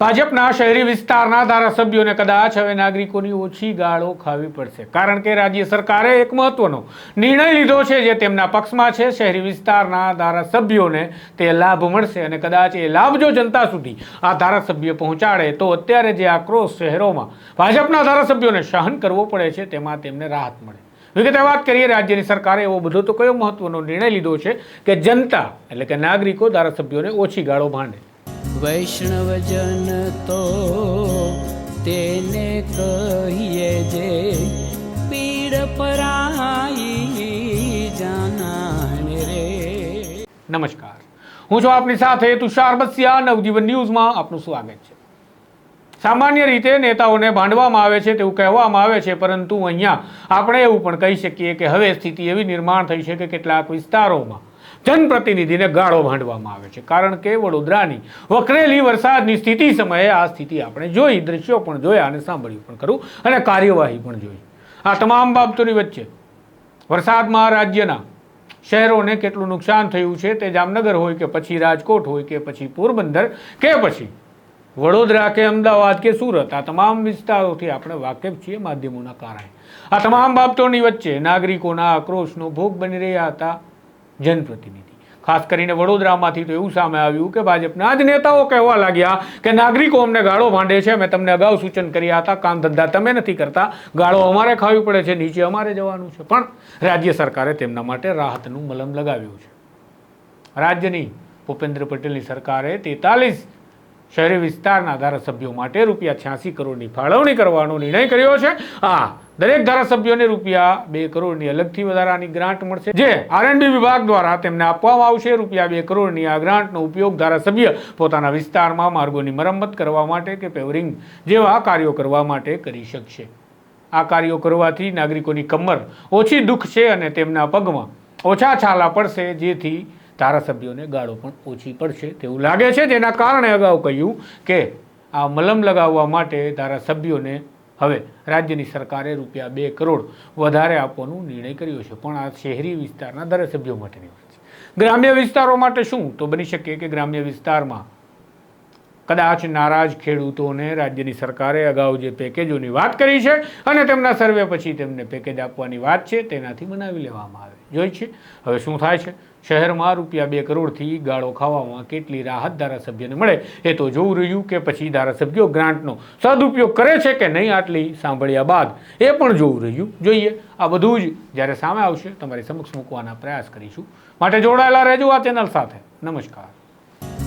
ભાજપના શહેરી વિસ્તારના ધારાસભ્યોને કદાચ હવે નાગરિકોની ઓછી ગાળો ખાવી પડશે. કારણ કે રાજ્ય સરકારે એક મહત્વનો નિર્ણય લીધો છે જે તેમના પક્ષમાં છે. શહેરી વિસ્તારના ધારાસભ્યોને તે લાભ મળશે અને કદાચ એ લાભ જો જનતા સુધી આ ધારાસભ્ય પહોંચાડે તો અત્યારે જે આક્રોશ શહેરોમાં ભાજપના ધારાસભ્યોને સહન કરવો પડે છે તેમાં તેમને રાહત મળે. વિગતે વાત કરીએ, રાજ્યની સરકારે એવો બધો તો કયો મહત્વનો નિર્ણય લીધો છે કે જનતા એટલે કે નાગરિકો ધારાસભ્યોને ઓછી ગાળો ભાંડે. વૈષ્ણવજન તો તેને કહીએ જે પીડ પરાઈ જાનાને રે. નમસ્કાર. હું છું આપની સાથે તુષાર બસિયા, નવજીવન ન્યૂઝમાં આપનું સ્વાગત છે. સામાન્ય રીતે નેતાઓને ભાંડવામાં આવે છે તેવું કહેવામાં આવે છે, પરંતુ અહીંયા આપણે એવું પણ કહી શકીએ કે હવે સ્થિતિ એવી નિર્માણ થઈ છે કે કેટલાક વિસ્તારોમાં જનપ્રતિનિધિને ગાળો ભાંડવામાં આવે છે. કારણ કે વડોદરાની વકરેલી વરસાદની સ્થિતિ સમયે આ સ્થિતિ આપણે જોઈ, દ્રશ્યો પણ જોયા અને સાંભળ્યું પણ ખરું અને કાર્યવાહી પણ જોઈ. આ તમામ બાબતોની વચ્ચે વરસાદમાં રાજ્યના શહેરોને કેટલું નુકસાન થયું છે તે જામનગર હોય કે પછી રાજકોટ હોય કે પછી પોરબંદર કે પછી વડોદરા કે અમદાવાદ કે સુરત, આ તમામ વિસ્તારોથી આપણે વાકેફ છીએ માધ્યમોના કારણે. આ તમામ બાબતોની વચ્ચે નાગરિકોના આક્રોશનો ભોગ બની રહ્યા હતા. જનપ્રતિનિધિ. ખાસ કરીને વડોદરામાંથી તો એવું સામે આવ્યું કે ભાજપના જ નેતાઓ કહેવા લાગ્યા કે નાગરિકો અમને ગાળો ભાંડે છે, મેં તમને અગાઉ સૂચન કર્યા હતા, કામ ધંધા તમે નથી કરતા, ગાળો અમારે ખાવી પડે છે, નીચે અમારે જવાનું છે. પણ રાજ્ય સરકારે તેમના માટે રાહતનું મલમ લગાવ્યું છે. રાજ્યની ભૂપેન્દ્ર પટેલની સરકારે તેતાલીસ શહેરી વિસ્તારના ધારાસભ્યો માટે રૂપિયા છ્યાસી કરોડની ફાળવણી કરવાનો નિર્ણય કર્યો છે. આ દરેક ધારાસભ્યોને રૂપિયા બે કરોડની અલગથી વધારાની ગ્રાન્ટ મળશે. જે આરએનબી વિભાગ દ્વારા તેમને આપવામાં આવશે. રૂપિયા બે કરોડની આ ગ્રાન્ટનો ઉપયોગ ધારાસભ્ય પોતાના વિસ્તારમાં માર્ગોની મરમ્મત કરવા માટે કે પેવરિંગ જેવા કાર્યો કરવા માટે કરી શકશે. આ કાર્યો કરવાથી નાગરિકોની કમર ઓછી દુઃખ છે અને તેમના પગમાં ઓછા છાલા પડશે, જેથી ધારાસભ્યોને ગાળો પણ ઓછી પડશે તેવું લાગે છે. જેના કારણે અગાઉ કહ્યું કે આ મલમ લગાવવા માટે ધારાસભ્યોને હવે રાજ્યની સરકારે રૂપિયા બે કરોડ વધારે આપવાનો નિર્ણય કર્યો છે. પણ આ શહેરી વિસ્તારના ધારાસભ્યો માટેની વાત છે. ગ્રામ્ય વિસ્તારો માટે શું તો બની શકે કે ગ્રામ્ય વિસ્તારમાં કદાચ નારાજ ખેડૂતોને રાજ્યની સરકારે અગાઉ જે પેકેજોની વાત કરી છે અને તેમના સર્વે પછી તેમને પેકેજ આપવાની વાત છે તેનાથી બનાવી લેવામાં આવે. જોઈ છે. હવે શું થાય છે? શહેરમાં રૂપિયા બે કરોડથી ગાળો ખાવામાં કેટલી રાહત ધારાસભ્યને મળે એ તો જોવું રહ્યું કે પછી ધારાસભ્યો ગ્રાન્ટનો સદુપયોગ કરે છે કે નહીં આટલી સાંભળ્યા બાદ? એ પણ જોવું રહ્યું. જોઈએ. આ બધું જ જ્યારે સામે આવશે, તમારી સમક્ષ મૂકવાના પ્રયાસ કરીશું. માટે જોડાયેલા રહેજો આ ચેનલ સાથે. નમસ્કાર.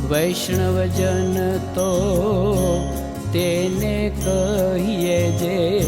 વૈષ્ણવજન તો તેને કહીએ જે